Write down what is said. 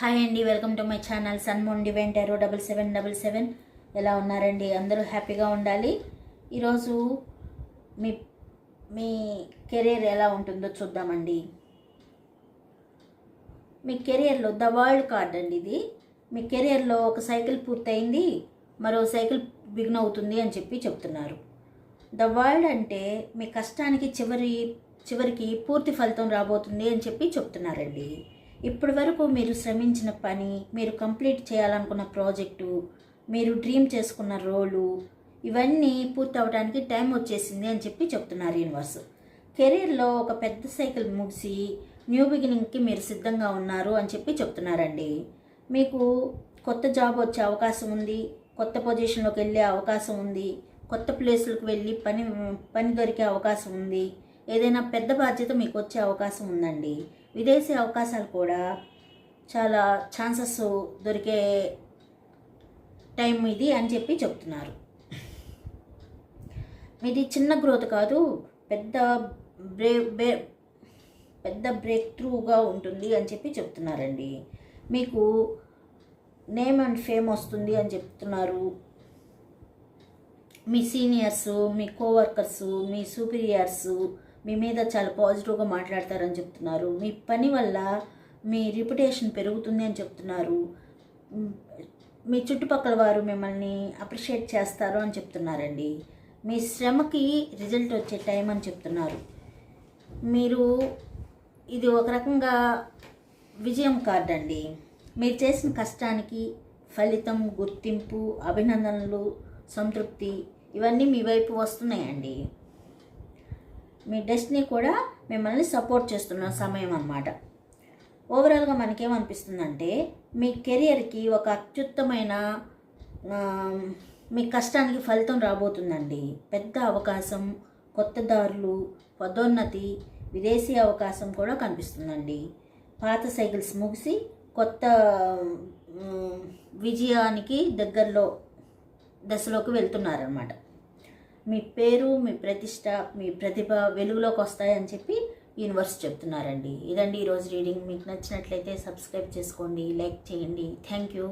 Hi అండి welcome to my channel సన్మోన్ డివెంట్ ఎరో డబల్ సెవెన్ డబల్ సెవెన్. ఎలా ఉన్నారండి? అందరూ హ్యాపీగా ఉండాలి. ఈరోజు మీ మీ కెరీర్ ఎలా ఉంటుందో చూద్దామండి. మీ కెరియర్లో ద వరల్డ్ కార్డ్ అండి ఇది. మీ కెరియర్లో ఒక సైకిల్ పూర్తయింది మరో సైకిల్ బిగిన్ అవుతుంది అని చెప్పి చెప్తున్నారు. ద వరల్డ్ అంటే మీ కష్టానికి చివరి చివరికి పూర్తి ఫలితం రాబోతుంది అని చెప్పి చెప్తున్నారండి. ఇప్పటి వరకు మీరు శ్రమించిన పని మీరు కంప్లీట్ చేయాలనుకున్న ప్రాజెక్టు మీరు డ్రీమ్ చేసుకున్న రోలు ఇవన్నీ పూర్తవడానికి టైం వచ్చేసింది అని చెప్పి చెప్తున్నారు యూనివర్స్. కెరీర్లో ఒక పెద్ద సైకిల్ ముగిసి న్యూ బిగినింగ్కి మీరు సిద్ధంగా ఉన్నారు అని చెప్పి చెప్తున్నారండి. మీకు కొత్త జాబ్ వచ్చే అవకాశం ఉంది కొత్త పొజిషన్లోకి వెళ్ళే అవకాశం ఉంది కొత్త ప్లేసులకు వెళ్ళి పని పని దొరికే అవకాశం ఉంది ఏదైనా పెద్ద బాధ్యత మీకు వచ్చే అవకాశం ఉందండి. విదేశీ అవకాశాలు కూడా చాలా ఛాన్సెస్ దొరికే టైం ఇది అని చెప్పి చెప్తున్నారు. ఇది చిన్న గ్రోత్ కాదు పెద్ద బ్రే బ్రే పెద్ద బ్రేక్ త్రూగా ఉంటుంది అని చెప్పి చెప్తున్నారండి. మీకు నేమ్ అండ్ ఫేమ్ వస్తుంది అని చెప్తున్నారు. మీ సీనియర్స్ మీ కోవర్కర్స్ మీ సూపీరియర్స్ మీ మీద చాలా పాజిటివ్గా మాట్లాడతారని చెప్తున్నారు. మీ పని వల్ల మీ రిప్యుటేషన్ పెరుగుతుంది అని చెప్తున్నారు. మీ చుట్టుపక్కల వారు మిమ్మల్ని అప్రిషియేట్ చేస్తారు అని చెప్తున్నారండి. మీ శ్రమకి రిజల్ట్ వచ్చే టైం అని చెప్తున్నారు. మీరు ఇది ఒక రకంగా విజయం కార్డ్ అండి మీరు చేసిన కష్టానికి ఫలితం గుర్తింపు అభినందనలు సంతృప్తి ఇవన్నీ మీ వైపు వస్తున్నాయండి. మీ డెస్టినీ కూడా మిమ్మల్ని సపోర్ట్ చేస్తున్న సమయం అన్నమాట. ఓవరాల్గా మనకేమనిపిస్తుందంటే మీ కెరియర్కి ఒక అత్యుత్తమైన మీ కష్టానికి ఫలితం రాబోతుందండి. పెద్ద అవకాశం కొత్త దారులు పదోన్నతి విదేశీ అవకాశం కూడా కనిపిస్తుందండి. పాత సైకిల్స్ ముగిసి కొత్త విజయానికి దగ్గరలో దశలోకి వెళ్తున్నారనమాట మీ పేరు మీ ప్రతిష్ట మీ ప్రతిభ వెలుగులోకి వస్తాయని చెప్పి యూనివర్స్ చెప్తున్నారండి. ఇదండి ఈరోజు రీడింగ్ మీకు నచ్చినట్లయితే సబ్స్క్రైబ్ చేసుకోండి లైక్ చేయండి. Thank you